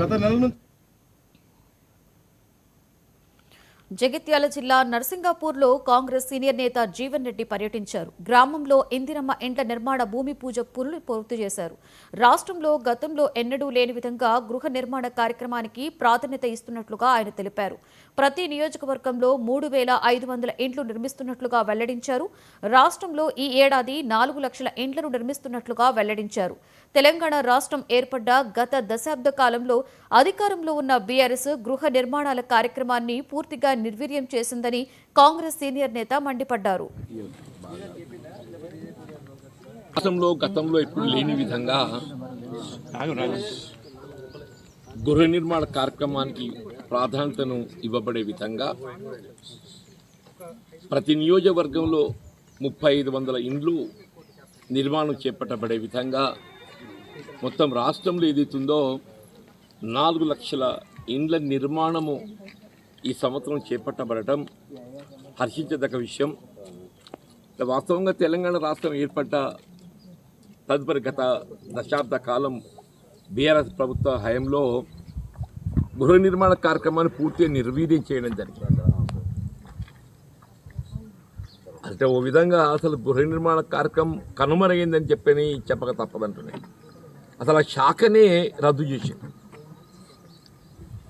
గత నెల నుంచి జగిత్యాల జిల్లా నర్సింగాపూర్లో కాంగ్రెస్ సీనియర్ నేత జీవన్ రెడ్డి పర్యటించారు. గ్రామంలో ఇందిరమ్మ ఇండ్ల నిర్మాణ భూమి పూజ పనులు పూర్తి చేశారు. రాష్ట్రంలో గతంలో ఎన్నడూ లేని విధంగా గృహ నిర్మాణ కార్యక్రమానికి ప్రాధాన్యత ఇస్తున్నట్లుగా ఆయన తెలిపారు. ప్రతి నియోజకవర్గంలో మూడు వేల ఐదు వందల ఇండ్లు నిర్మిస్తున్నట్లుగా వెల్లడించారు. రాష్ట్రంలో ఈ ఏడాది నాలుగు లక్షల ఇండ్లను నిర్మిస్తున్నట్లుగా వెల్లడించారు. తెలంగాణ రాష్ట్రం ఏర్పడ్డ గత దశాబ్ద కాలంలో అధికారంలో ఉన్న బీఆర్ఎస్ గృహ నిర్మాణాల కార్యక్రమాన్ని పూర్తిగా నిర్వీర్యం చేసిందని కాంగ్రెస్ సీనియర్ నేత మండిపడ్డారు. రాష్ట్రంలో గతంలో ఎప్పుడు లేని విధంగా గృహ నిర్మాణ కార్యక్రమానికి ప్రాధాన్యతను ఇవ్వబడే విధంగా ప్రతి నియోజకవర్గంలో ముప్పై ఐదు వందల ఇండ్లు నిర్మాణం చేపట్టబడే విధంగా మొత్తం రాష్ట్రంలో ఏదైతుందో నాలుగు లక్షల ఇండ్ల నిర్మాణము ఈ సంవత్సరం చేపట్టబడటం హర్షించదగ్గ విషయం. వాస్తవంగా తెలంగాణ రాష్ట్రం ఏర్పడ్డ తదుపరి గత దశాబ్ద కాలం బీఆర్ఎస్ ప్రభుత్వ హయాంలో గృహ నిర్మాణ కార్యక్రమాన్ని పూర్తిగా నిర్వీర్యం చేయడం జరిగింది. అంటే ఓ విధంగా అసలు గృహ నిర్మాణ కార్యక్రమం కనుమరుగైందని చెప్పని చెప్పక తప్పదంటున్నాయి. అసలు ఆ శాఖనే రద్దు చేసింది.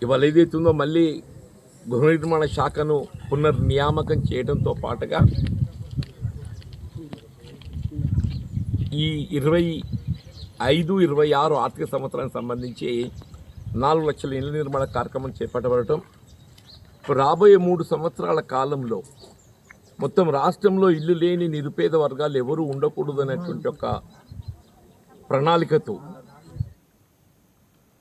ఇవాళ ఏదైతుందో మళ్ళీ గృహ నిర్మాణ శాఖను పునర్నియామకం చేయడంతో పాటుగా ఈ ఇరవై ఐదు ఇరవై ఆరు ఆర్థిక సంవత్సరానికి సంబంధించి నాలుగు లక్షల ఇళ్ళ నిర్మాణ కార్యక్రమం చేపట్టబడటం రాబోయే మూడు సంవత్సరాల కాలంలో మొత్తం రాష్ట్రంలో ఇల్లు లేని నిరుపేద వర్గాలు ఎవరూ ఉండకూడదు అనేటువంటి ఒక ప్రణాళికతో